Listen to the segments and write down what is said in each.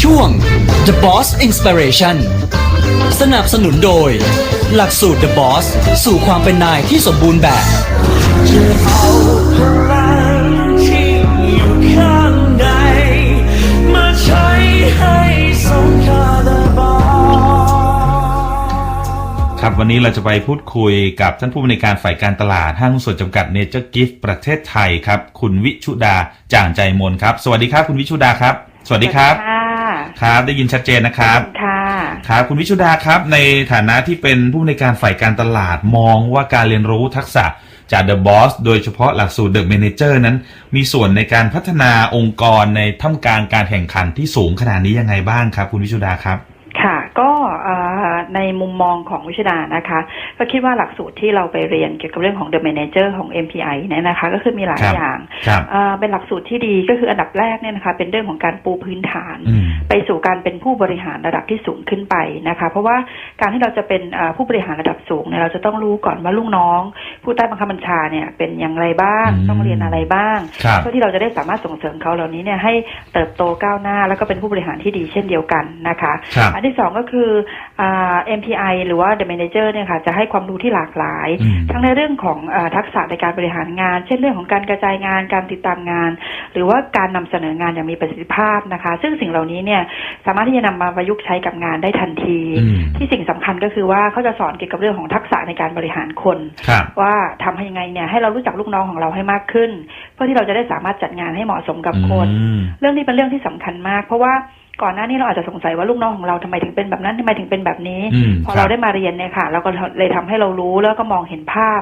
ช่วง The Boss Inspiration สนับสนุนโดย หลักสูตร The Boss สู่ความเป็นนายที่สมบูรณ์แบบ วันนี้เราจะไปพูดคุยกับท่านผู้บริการฝ่ายการตลาดห้างหุ้นส่วนจำกัดเนเจอร์กิฟต์ประเทศไทยครับ คุณวิชุดาจ่างใจมนครับ สวัสดีครับ คุณวิชุดาครับ สวัสดีครับค่ะครับ ได้ยินชัดเจนนะครับค่ะครับคุณวิชุดาครับ ในฐานะที่เป็นผู้บริการฝ่ายการตลาดมองว่าการเรียนรู้ทักษะจาก The Boss โดยเฉพาะหลักสูตร The Manager นั้น มีส่วนในการพัฒนาองค์กรในท่ามกลางการแข่งขันที่สูงขนาดนี้ยังไงบ้างครับ คุณวิชุดาครับค่ะก็เอ่อ ในมุมมองของวิชดานะคะ ก็คิดว่าหลักสูตรที่เราไปเรียนเกี่ยวกับเรื่องของ The Manager ของ MPI เนี่ยนะคะ ก็คือมีหลายครับอย่างครับเอ่อเป็นหลักสูตรที่ดีก็คืออันดับแรกเนี่ยนะคะ เป็นเรื่องของการปูพื้นฐานอืมไปสู่การเป็นผู้บริหารระดับที่สูงขึ้นไปนะคะ เพราะว่าการที่เราจะเป็นเอ่อผู้บริหารระดับสูงเนี่ยเราจะต้องรู้ก่อนว่าลูกน้อง ผู้ใต้บังคับบัญชาเนี่ยเป็นอย่างไรบ้างอืมต้องเรียนอะไรบ้างครับเพื่อที่เราจะได้สามารถส่งเสริมเขาเหล่านี้เนี่ยให้เติบโตก้าวหน้า แล้วก็เป็นผู้บริหารที่ดีเช่นเดียวกันนะคะครับอันที่สองก็คืออ่า MPI หรือว่า The Manager เนี่ยค่ะจะให้ความรู้ที่หลากหลายอืมทั้งในเรื่องของอาทักษะในการบริหารงาน เช่นเรื่องของการกระจายงานการติดตามงาน หรือว่าการนำเสนองานอย่างมีประสิทธิภาพนะคะ ซึ่งสิ่งเหล่านี้เนี่ยสามารถที่จะนำมาประยุกต์ใช้กับงานได้ทันทีอืมที่สิ่งสำคัญก็คือว่าเขาจะสอนเกี่ยวกับเรื่องของทักษะในการบริหารคนครับว่าทำให้ยังไงเนี่ยให้เรารู้จักลูกน้องของเราให้มากขึ้น เพื่อที่เราจะได้สามารถจัดงานให้เหมาะสมกับคนอืมเรื่องนี้เป็นเรื่องที่สำคัญมาก เพราะว่า ก่อนหน้านี้เราอาจจะสงสัยว่าลูกน้องของเราทำไมถึงเป็นแบบนั้นทำไมถึงเป็นแบบนี้อืมพอครับเราได้มาเรียนเนี่ยค่ะ เราก็เลยทำให้เรารู้แล้วก็มองเห็นภาพ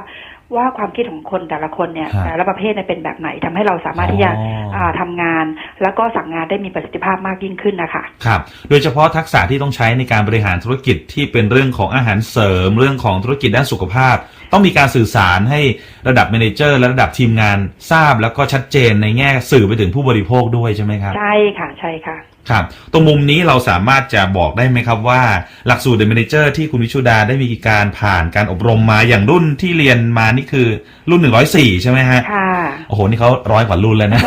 ว่าความคิดของคนแต่ละคนเนี่ยครับแต่ละประเภทเนี่ยเป็นแบบไหนทำให้เราสามารถที่จะอ๋ออ่าทำงาน แล้วก็สั่งงานได้มีประสิทธิภาพมากยิ่งขึ้นนะคะครับ โดยเฉพาะทักษะที่ต้องใช้ในการบริหารธุรกิจที่เป็นเรื่องของอาหารเสริม เรื่องของธุรกิจด้านสุขภาพ ต้องมีการสื่อสารให้ระดับเมเนเจอร์และระดับทีมงานทราบแล้วก็ชัดเจนในแง่สื่อไปถึงผู้บริโภคด้วยใช่ไหมครับใช่ค่ะใช่ค่ะ ครับตรงมุมนี้เราสามารถจะบอกได้ไหมครับว่า หลักสูตร The Manager ที่คุณวิชุดาได้มีการผ่านการอบรมมาอย่างรุ่นที่เรียนมานี่คือรุ่น104ใช่ไหมฮะค่ะ โอ้โหนี่เขาร้อยกว่ารุ่นแล้วนะ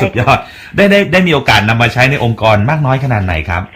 สุดยอดได้ได้ได้มีโอกาสนำมาใช้ในองค์กรมากน้อยขนาดไหนครับอ่า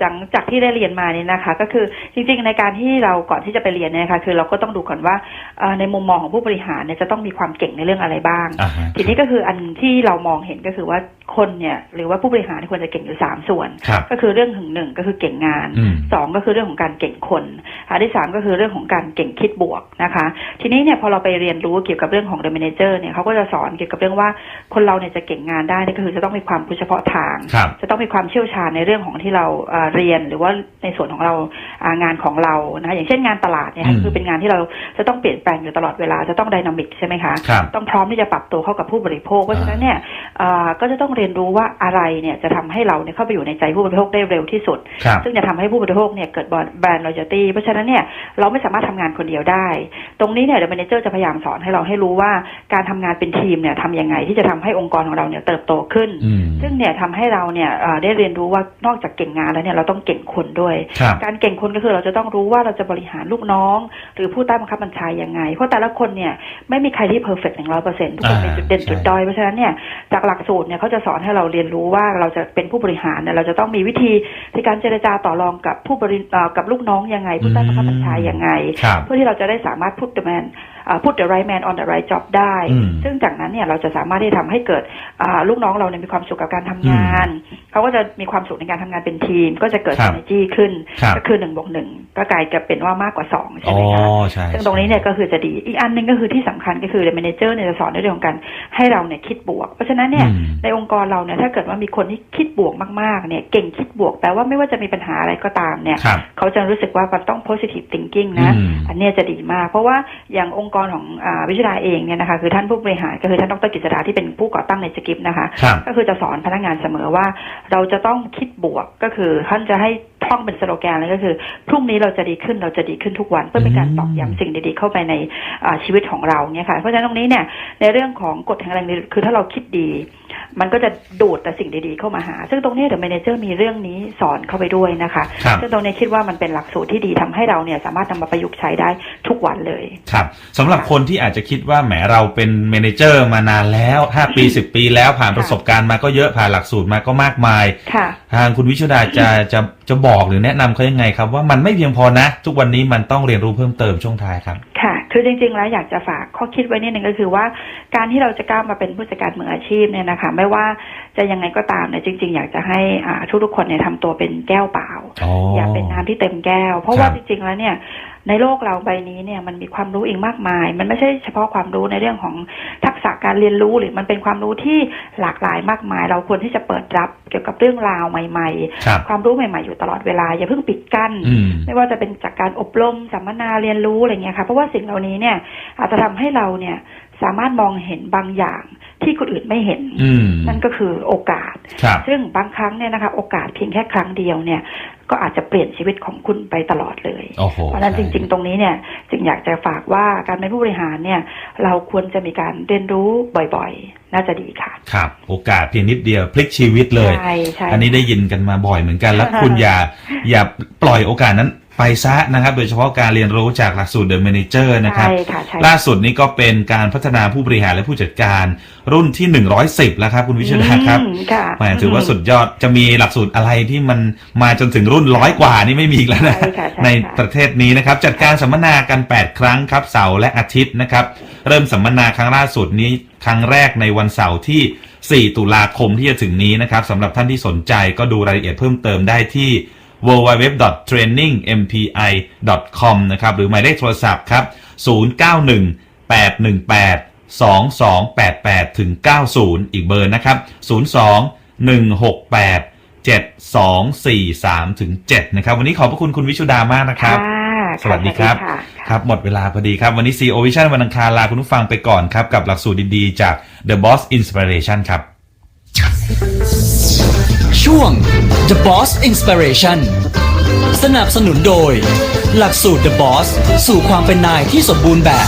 จากจากที่ได้เรียนมาเนี่ยนะคะ ก็คือจริงๆในการที่เราก่อนที่จะไปเรียนเนี่ยนะคะคือเราก็ต้องดูก่อนว่าเอ่อในมุมมองของผู้บริหารเนี่ยจะต้องมีความเก่งในเรื่องอะไรบ้างอ่าฮะทีนี้ก็คืออันที่เรามองเห็นก็คือว่าคนเนี่ยหรือว่าผู้บริหารควรจะเก่งอยู่สามส่วนครับก็คือเรื่องถึงหนึ่งก็คือเก่งงานอืมสองก็คือเรื่องของการเก่งคนอันที่สามก็คือเรื่องของการเก่งคิดบวกนะคะ ทีนี้เนี่ยพอเราไปเรียนรู้เกี่ยวกับเรื่องของ the manager เนี่ยเขาก็จะสอนเกี่ยวกับเรื่องว่าคนเราเนี่ยจะเก่งงานได้เนี่ยก็คือจะต้องมีความรู้เฉพาะทางครับจะต้องมีความเชี่ยวชาญในเรื่องของที่เราเอ่อเรียนหรือว่าในส่วนของเราอ่างานของเรานะคะอย่างเช่นงานตลาดเนี่ยอืมคือเป็นงานที่เราจะต้องเปลี่ยนแปลงอยู่ตลอดเวลาจะต้องไดนามิกใช่ไหมคะครับต้องพร้อมที่จะปรับตัวเข้ากับผู้บริโภค เพราะฉะนั้นเนี่ยเอ่อ ก็จะต้องเรียนรู้ว่าอะไรเนี่ยจะทำให้เราเนี่ยเข้าไปอยู่ในใจผู้บริโภคได้เร็วที่สุดครับซึ่งจะทำให้ผู้บริโภคเนี่ยเกิดแบรนด์ loyalty เพราะฉะนั้นเนี่ยเราไม่สามารถทำงานคนเดียวได้ ตรงนี้เนี่ยเดอะแมเนเจอร์จะพยายามสอนให้เราให้รู้ว่าการทำงานเป็นทีมเนี่ยทำยังไงที่จะทำให้องค์กรของเราเนี่ยเติบโตขึ้นอืมซึ่งเนี่ยทำให้เราเนี่ยเอ่อได้เรียนรู้ว่านอกจากเก่งงานแล้วเนี่ยเราต้องเก่งคนด้วยครับการเก่งคนก็คือเราจะต้องรู้ว่าเราจะบริหารลูกน้อง หรือผู้ใต้บังคับบัญชายังไง เพราะแต่ละคนเนี่ยไม่มีใครที่เพอร์เฟกต์หนึ่งร้อยเปอร์เซ็นต์ทุกคนมีอ่าจุดเด่นใช่จุดด้อยเพราะฉะนั้นเนี่ยจากหลักสูตรเนี่ยเขาจะสอนให้เราเรียนรู้ว่าเราจะเป็นผู้บริหารเนี่ยเราจะต้องมีวิธีในการเจรจาต่อรองกับผู้บริเอ่อกับลูกน้องยังไง ผู้ใต้บังคับบัญชายังไงครับเพื่อที่เราจะได้สามารถพูด the man อ่า put the right man on the right job ได้อืมซึ่งจากนั้นเนี่ยเราจะสามารถที่จะทำให้เกิดอ่าลูกน้องเราเนี่ยมีความสุขกับการทำงาน เขาก็จะมีความสุขในการทำงานเป็นทีม ก็จะเกิดครับ synergy ขึ้นครับก็คือหนึ่งบวกหนึ่งก็กลายจะเป็นว่ามากกว่าสองใช่อ๋อไหมคะใช่ซึ่งตรงนี้เนี่ยก็คือจะดีอีกอันหนึ่งก็คือที่สำคัญก็คือ the manager เนี่ยจะสอนในเรื่องของการให้เราเนี่ยคิดบวก เพราะฉะนั้นเนี่ยอืมในองค์กรเราเนี่ยถ้าเกิดว่ามีคนที่คิดบวกมากๆเนี่ยเก่งคิดบวกแปลว่าไม่ว่าจะมีปัญหาอะไรก็ตามเนี่ยครับเขาจะรู้สึกว่ามันต้อง positive thinking นะอืมอันเนี้ยจะดีมาก เพราะว่าอย่างองค์กรของอาวิชาเองเนี่ยนะคะคือท่านผู้บริหารก็คือท่านดรกิจดาที่เป็นผู้ก่อตั้งในสกิปนะคะครับก็คือจะสอนพนักงานเสมอว่า เราจะต้องคิดบวกก็คือท่านจะให้ท่องเป็นสโลแกนเลยก็คือ พรุ่งนี้เราจะดีขึ้นเราจะดีขึ้นทุกวัน เพื่อเป็นการตอกย้ำสิ่งดีๆเข้าไปในอ่าชีวิตของเราเนี่ยค่ะเพราะฉะนั้นตรงนี้เนี่ยในเรื่องของกฎแห่งแรงดึงดูดคือถ้าเราคิดดี มันก็จะดูดแต่สิ่งดีๆเข้ามาหา ซึ่งตรงนี้เดี๋ยว manager มีเรื่องนี้สอนเข้าไปด้วยนะคะครับซึ่งตรงนี้คิดว่ามันเป็นหลักสูตรที่ดีทำให้เราเนี่ยสามารถนำมาประยุกต์ใช้ได้ทุกวันเลยครับสำหรับคนที่อาจจะคิดว่าแหมเราเป็นเมเนเจอร์มานานแล้ว5ปี10ปีแล้วผ่านประสบการณ์มาก็เยอะผ่านหลักสูตรมาก็มากมายค่ะทางคุณวิชุดาจะจะ จะบอกหรือแนะนำเขายังไงครับว่ามันไม่เพียงพอนะ ทุกวันนี้มันต้องเรียนรู้เพิ่มเติมช่วงท้ายครับค่ะ คือจริง ๆ แล้วอยากจะฝากข้อคิดไว้นิดนึงก็คือว่าการที่เราจะก้าวมาเป็นผู้จัดการมืออาชีพเนี่ยนะคะ ไม่ว่าจะยังไงก็ตามเนี่ยจริง ๆ อยากจะให้อาทุกๆคนเนี่ยทำตัวเป็นแก้วเปล่า อ๋อออย่าเป็นน้ำที่เต็มแก้ว เพราะครัว่าบจริงๆแล้วเนี่ยในโลกเราใบนี้เนี่ยมันมีความรู้อีกมากมาย มันไม่ใช่เฉพาะความรู้ในเรื่องของทักษะการเรียนรู้หรือมันเป็นความรู้ที่หลากหลายมากมาย เราควรที่จะเปิดรับเกี่ยวกับเรื่องราวใหม่ครับๆความรู้ใหม่ ๆอยู่ตลอดเวลาอย่าเพิ่งปิดกั้นอืมไม่ว่าจะเป็นจากการอบรมสัมมนาเรียนรู้อะไรเงี้ยค่ะเพราะว่าสิ่งเหล่านี้เนี่ยอาจจะทำให้เราเนี่ยสามารถมองเห็นบางอย่าง ที่คนอื่นไม่เห็นอืมนั่นก็คือโอกาสครับซึ่งบางครั้งเนี่ยนะคะโอกาสเพียงแค่ครั้งเดียวเนี่ยก็อาจจะเปลี่ยนชีวิตของคุณไปตลอดเลยโอ้โหเพราะฉะนั้นจริง ๆ ตรงนี้เนี่ยจึงอยากจะฝากว่าการเป็นผู้บริหารเนี่ยเราควรจะมีการเรียนรู้บ่อยๆ น่าจะดีค่ะ ครับ โอกาสเพียงนิดเดียวพลิกชีวิตเลยใช่ใช่อันนี้ได้ยินกันมาบ่อยเหมือนกันแล้วคุณอย่าอย่าปล่อยโอกาสนั้น ไปซะนะครับ โดยเฉพาะการเรียนรู้จากหลักสูตร The Manager นะครับ ใช่ค่ะใช่ล่าสุดนี้ก็เป็นการพัฒนาผู้บริหารและผู้จัดการรุ่นที่ 110 แล้วครับ คุณวิชดาครับอืมค่ะแหมถือว่าสุดยอดจะมีหลักสูตรอะไรที่มันมาจนถึงรุ่นร้อยกว่านี่ไม่มีอีกแล้วนะ ใช่ค่ะใช่ค่ะ ในประเทศนี้นะครับ จัดการสัมมนากัน 8 ครั้งครับเสาร์และอาทิตย์นะครับ เริ่มสัมมนาครั้งล่าสุดนี้ ครั้งแรกในวันเสาร์ที่ 4 ตุลาคมที่จะถึงนี้นะครับสำหรับท่านที่สนใจก็ดูรายละเอียดเพิ่มเติมได้ที่ www.trainingmpi.com นะครับ หรือหมายเลขโทรศัพท์ครับ 091 818 2288ถึง90 อีกเบอร์นะครับ 02 168 7243ถึง7นะครับ วันนี้ขอบพระคุณคุณวิชุดามากนะครับค่ะสวัสดีครับค่ะครับ หมดเวลาพอดีครับ วันนี้ CEO Vision วันอังคารลาคุณผู้ฟังไปก่อนครับ กับหลักสูตรดี ๆ จาก The Boss Inspiration ครับ ช่วง The Boss Inspiration สนับสนุนโดย หลักสูตร The Boss สู่ความเป็นนายที่สมบูรณ์แบบ